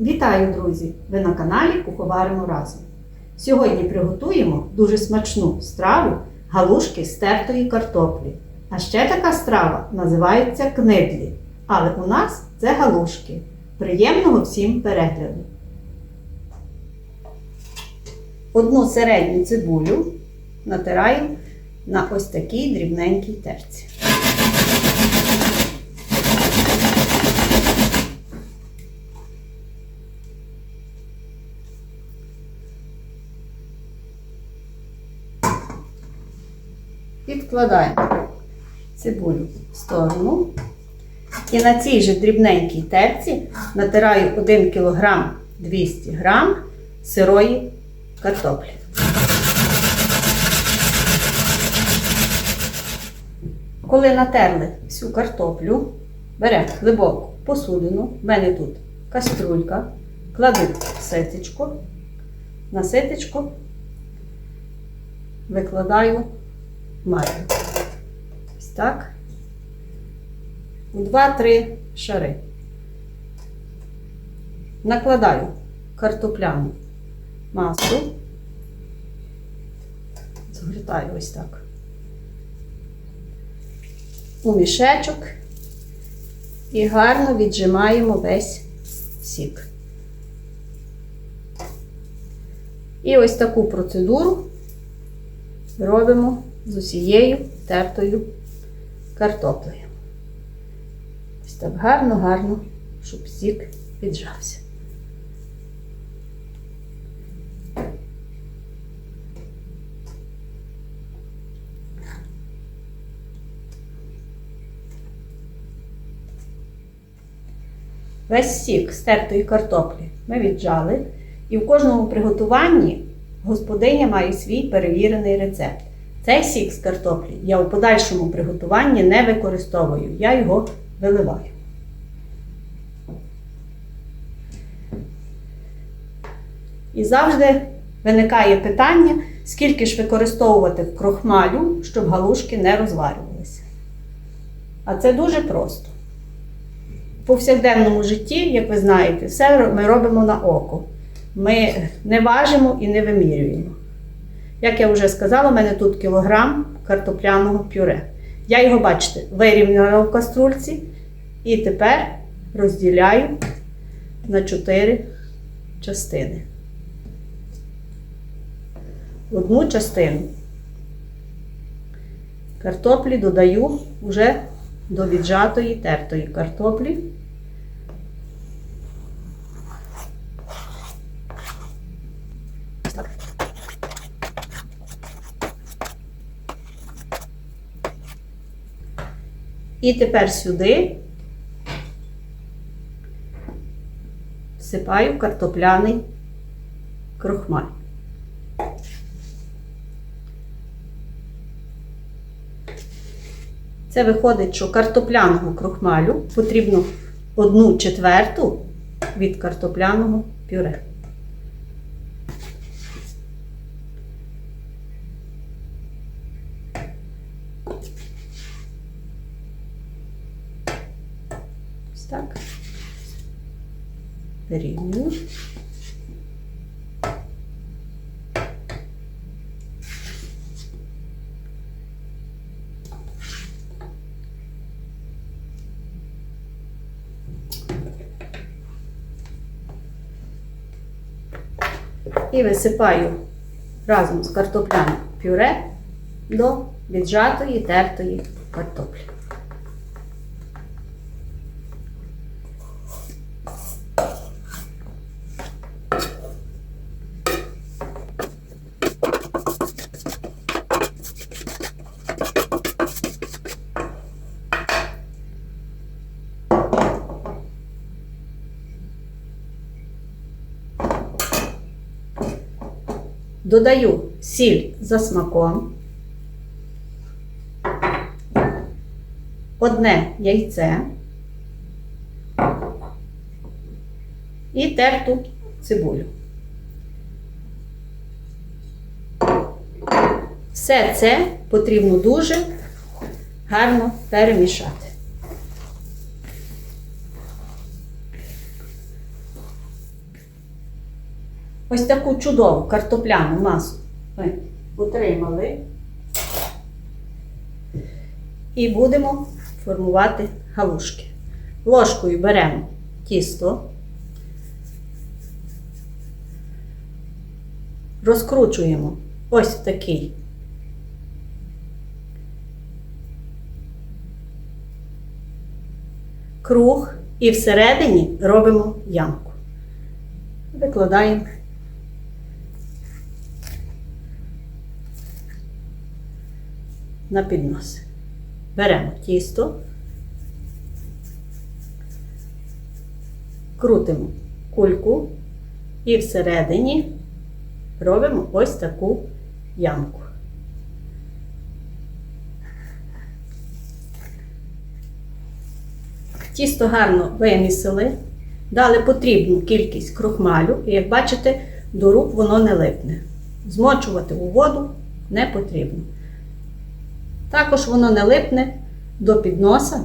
Вітаю, друзі! Ви на каналі Куховаримо разом. Сьогодні приготуємо дуже смачну страву галушки з тертої картоплі. А ще така страва називається книдлі. Але у нас це галушки. Приємного всім перегляду! Одну середню цибулю натираю на ось такій дрібненькій терці. Відкладаємо цибулю в сторону. І на цій же дрібненькій терці натираю 1 кг 200 г сирої картоплі. Коли натерли всю картоплю, беремо глибоку посудину, в мене тут каструлька, кладу ситечко, на ситечко викладаю маю. Ось так. 2-3 шари. Накладаю картопляну масу. Згортаю ось так. У мішечок і гарно віджимаємо весь сік. І ось таку процедуру робимо з усією тертою картоплею. Ось так гарно-гарно, щоб сік піджався. Весь сік з тертої картоплі ми віджали, і в кожному приготуванні господиня має свій перевірений рецепт. Цей сік з картоплі я у подальшому приготуванні не використовую, я його виливаю. І завжди виникає питання, скільки ж використовувати крохмалю, щоб галушки не розварювалися. А це дуже просто. В повсякденному житті, як ви знаєте, все ми робимо на око. Ми не важимо і не вимірюємо. Як я вже сказала, у мене тут кілограм картопляного пюре. Я його, бачите, вирівняла в каструльці і тепер розділяю на 4 частини. Одну частину картоплі додаю вже до віджатої тертої картоплі. І тепер сюди всипаю картопляний крохмаль. Це виходить, що картопляного крохмалю потрібно одну четверту від картопляного пюре. Так. Вирівнюю. І висипаю разом з картопляним пюре до віджатої тертої картоплі. Додаю сіль за смаком, одне яйце і терту цибулю. Все це потрібно дуже гарно перемішати. Ось таку чудову картопляну масу ми отримали. І будемо формувати галушки. Ложкою беремо тісто, розкручуємо ось такий круг і всередині робимо ямку. Викладаємо на піднос. Беремо тісто, крутимо кульку і всередині робимо ось таку ямку. Тісто гарно вимісили, дали потрібну кількість крохмалю, і як бачите, до рук воно не липне. Змочувати у воду не потрібно. Також воно не липне до підноса,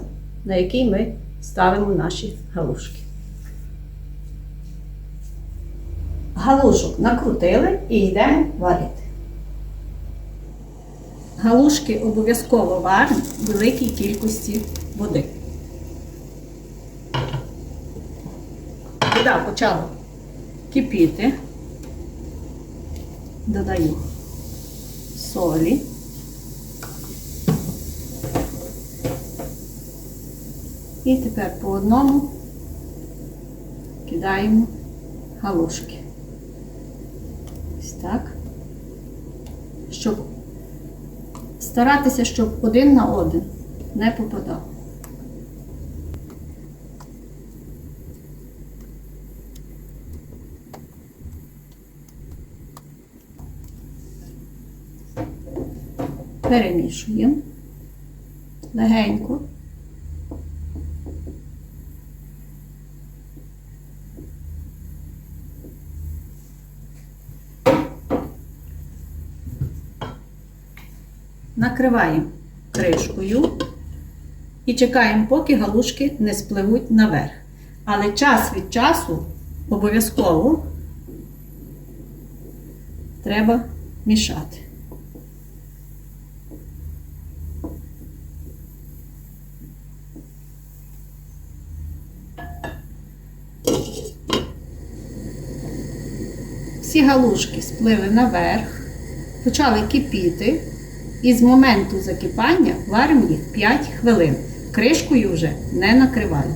на який ми ставимо наші галушки. Галушок накрутили і йдемо варити. Галушки обов'язково варимо в великій кількості води. Вода почала кипіти. Додаю солі. І тепер по одному кидаємо галушки. Ось так. Щоб старатися, щоб один на один не попадав. Перемішуємо легенько. Накриваємо кришкою і чекаємо, поки галушки не спливуть наверх. Але час від часу обов'язково треба мішати. Всі галушки сплили наверх, почали кипіти, і з моменту закипання варимо їх 5 хвилин. Кришкою вже не накриваємо.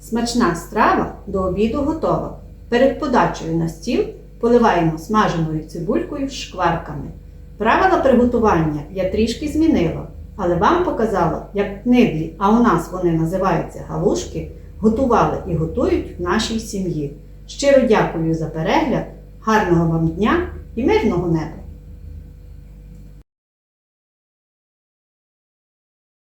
Смачна страва до обіду готова. Перед подачею на стіл поливаємо смаженою цибулькою шкварками. Правила приготування я трішки змінила, але вам показала, як книглі, а у нас вони називаються галушки, готували і готують в нашій сім'ї. Щиро дякую за перегляд, гарного вам дня і мирного неба!